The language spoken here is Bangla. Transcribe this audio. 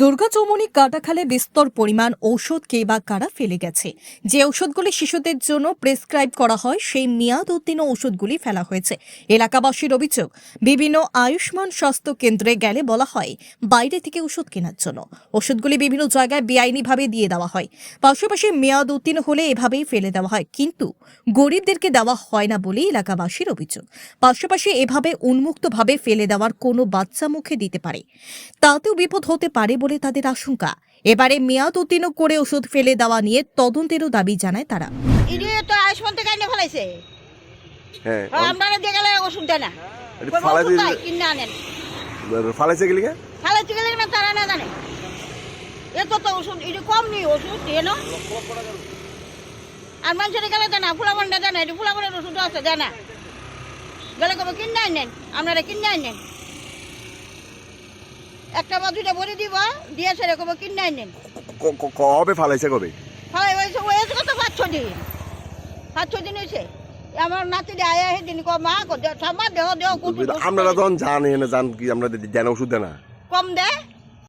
দুর্গা চৌমনি কাটাখালে বিস্তর পরিমাণ ঔষধ কে বা কারা ফেলে গেছে? যে ঔষধগুলি শিশুদের জন্য প্রেসক্রাইব করা হয়, সেই মেয়াদ উত্তীর্ণ ওষুধগুলি ফেলা হয়েছে। এলাকাবাসীর অভিযোগ, বিভিন্ন আয়ুষ্মান স্বাস্থ্য কেন্দ্রে গেলে বলা হয়, বাইরে থেকে ওষুধ কেনার জন্য। ওষুধগুলি বিভিন্ন জায়গায় বেআইনিভাবে দিয়ে দেওয়া হয়। পাশাপাশি মেয়াদ উত্তীর্ণ হলে এভাবেই ফেলে দেওয়া হয়। কিন্তু গরিবদেরকে দেওয়া হয় না বলেই এলাকাবাসীর অভিযোগ। পাশাপাশি এভাবে উন্মুক্তভাবে ফেলে দেওয়ার কোনো বাচ্চা মুখে দিতে পারে। তাতেও বিপদ হতে পারে বলে তাদের আশঙ্কা। এবারে মেয়াদ উত্তীর্ণ করে ওষুধ ফেলে দেওয়া নিয়ে তদন্তেরও দাবি জানায় তারা। তো আয়ুষ্মান থেকে আইনে ফেলাইছে? আপনারা দিয়ে গেলে ওষুধ দেয় না। এটা কই ফালাই ওষুধ দিয়ে- নাই, কিনে আনেন। ফালাইছে গেলি কে গেলে না তারা না জানে। এত তো ওষুধ ইডি কম নেই ওষুধ আর মানুষের গেলে দেয় না দেয় না এটি ওষুধ আছে দেয় না গেলে কবে কিনে আনেন? আপনারা কিনে আনেন? একটা বা দুইটা ভরে দিব দিয়ে সেরে কবে কি নাই ক- ক- কবে ফালাইছে কবে? ফলাই হয়েছে হয়েছে কত পাঁচ ছ দিন। পাঁচ ছ দিন হয়েছে আমার নাতি আয়া সেদিন ক মা ক থামা দেহ দেহ আপনারা তখন জানেন জান কি আমরা দেন ওষুধ দেনা কম দেয়?